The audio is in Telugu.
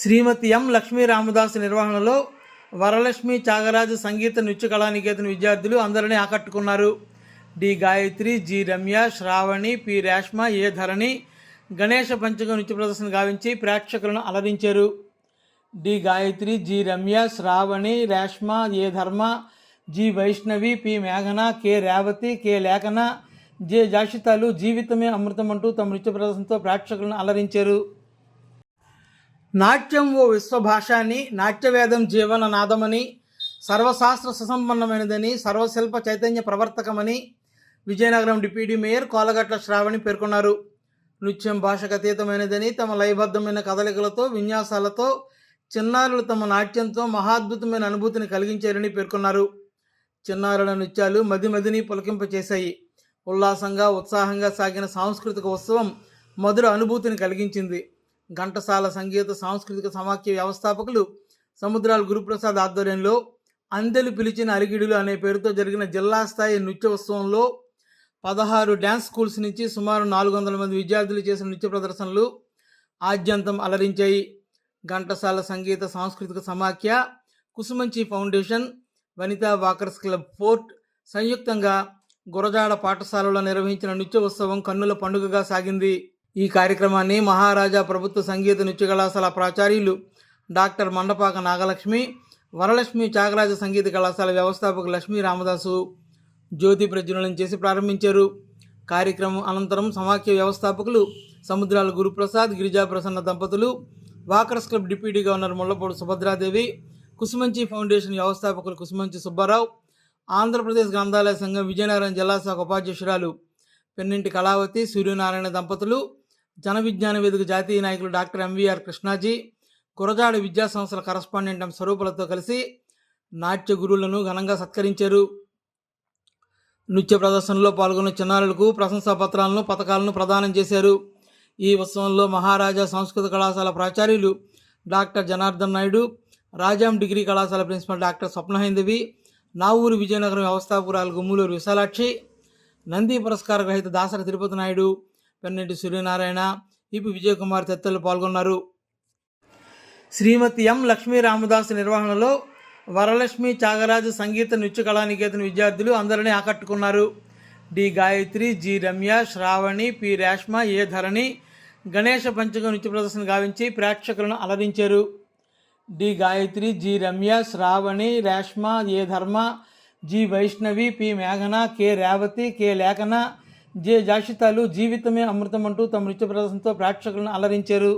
శ్రీమతి ఎం లక్ష్మీ రామదాస్ నిర్వహణలో వరలక్ష్మి త్యాగరాజు సంగీత నృత్య కళానికేతన విద్యార్థులు అందరినీ ఆకట్టుకున్నారు. D Gayatri G Ramya Sravani P Reshma A Dharani Ganesha పంచక నృత్య ప్రదర్శన గావించి ప్రేక్షకులను అలరించారు. D Gayatri G Ramya Sravani Reshma A Dharma G Vaishnavi P మేఘన K Revathi K Lekhana J జాషితాలు జీవితమే అమృతం అంటూ తమ నృత్య ప్రదర్శనతో ప్రేక్షకులను అలరించారు. నాట్యం ఓ విశ్వభాషాని నాట్యవేదం జీవన నాదమని సర్వశాస్త్ర సుసంపన్నమైనదని సర్వశిల్ప చైతన్య ప్రవర్తకమని విజయనగరం డిప్యూటీ మేయర్ కోలగట్ల శ్రావణి పేర్కొన్నారు. నృత్యం భాషకు అతీతమైనదని తమ లయబద్ధమైన కదలికలతో విన్యాసాలతో చిన్నారులు తమ నాట్యంతో మహాద్భుతమైన అనుభూతిని కలిగించారని పేర్కొన్నారు. చిన్నారుల నృత్యాలు మది మదిని పులకింపచేశాయి. ఉల్లాసంగా ఉత్సాహంగా సాగిన సాంస్కృతిక ఉత్సవం మధుర అనుభూతిని కలిగించింది. ఘంటసాల సంగీత సాంస్కృతిక సమాఖ్య వ్యవస్థాపకులు సముద్రాల గురుప్రసాద్ ఆధ్వర్యంలో అందెలు పిలిచిన అలిగిడులు అనే పేరుతో జరిగిన జిల్లా స్థాయి నృత్య ఉత్సవంలో పదహారు డ్యాన్స్ స్కూల్స్ నుంచి సుమారు నాలుగు వందల మంది విద్యార్థులు చేసిన నృత్య ప్రదర్శనలు ఆద్యంతం అలరించాయి. ఘంటసాల సంగీత సాంస్కృతిక సమాఖ్య Kusumanchi foundation Vanitha walkers club fort సంయుక్తంగా గురజాడ పాఠశాలలో నిర్వహించిన నృత్య ఉత్సవం కన్నుల పండుగగా సాగింది. ఈ కార్యక్రమాన్ని మహారాజా ప్రభుత్వ సంగీత నృత్య కళాశాల ప్రాచార్యులు డాక్టర్ మండపాక నాగలక్ష్మి వరలక్ష్మి త్యాగరాజ సంగీత కళాశాల వ్యవస్థాపక లక్ష్మీ రామదాసు జ్యోతి ప్రజ్వలనం చేసి ప్రారంభించారు. కార్యక్రమం అనంతరం సమాఖ్య వ్యవస్థాపకులు సముద్రాల గురుప్రసాద్ గిరిజా ప్రసన్న దంపతులు walkers club deputy governor Mullapudi Subhadradevi Kusumanchi foundation వ్యవస్థాపకులు కుసుమంచి సుబ్బారావు ఆంధ్రప్రదేశ్ గ్రంథాలయ సంఘం విజయనగరం జిల్లా శాఖ ఉపాధ్యక్షురాలు పెన్నింటి కళావతి సూర్యనారాయణ దంపతులు జన విజ్ఞాన వేదిక జాతీయ నాయకులు డాక్టర్ ఎంవీఆర్ కృష్ణాజీ గురజాడ విద్యా సంస్థల కరస్పాండెంట్ ఎం స్వరూపులతో కలిసి నాట్య గురువులను ఘనంగా సత్కరించారు. నృత్య ప్రదర్శనలో పాల్గొన్న చిన్నారులకు ప్రశంసా పత్రాలను పథకాలను ప్రదానం చేశారు. ఈ ఉత్సవంలో మహారాజా సంస్కృత కళాశాల ప్రాచార్యులు డాక్టర్ జనార్దన్ నాయుడు రాజాం డిగ్రీ కళాశాల ప్రిన్సిపల్ డాక్టర్ స్వప్నహైందవి నావూరు విజయనగరం వ్యవస్థాపురాలు గుమ్ములూరు విశాలాక్షి నంది పురస్కార గ్రహీత దాసరి తిరుపతి నాయుడు పెన్నెంటి సూర్యనారాయణ ఇపి విజయకుమార్ తదితరులు పాల్గొన్నారు. శ్రీమతి ఎం లక్ష్మీ రామదాస్ నిర్వహణలో వరలక్ష్మి త్యాగరాజు సంగీత నృత్య కళానికేతన విద్యార్థులు అందరినీ ఆకట్టుకున్నారు. D Gayatri G Ramya Sravani P Reshma A Dharani Ganesha పంచక నృత్య ప్రదర్శన గావించి ప్రేక్షకులను అలరించారు. D Gayatri G Ramya Sravani Reshma A Dharma G Vaishnavi P మేఘన K Revathi K Lekhana J జాషితాలు జీవితమే అమృతం అంటూ తమ నృత్య ప్రదర్శనతో ప్రేక్షకులను అలరించారు.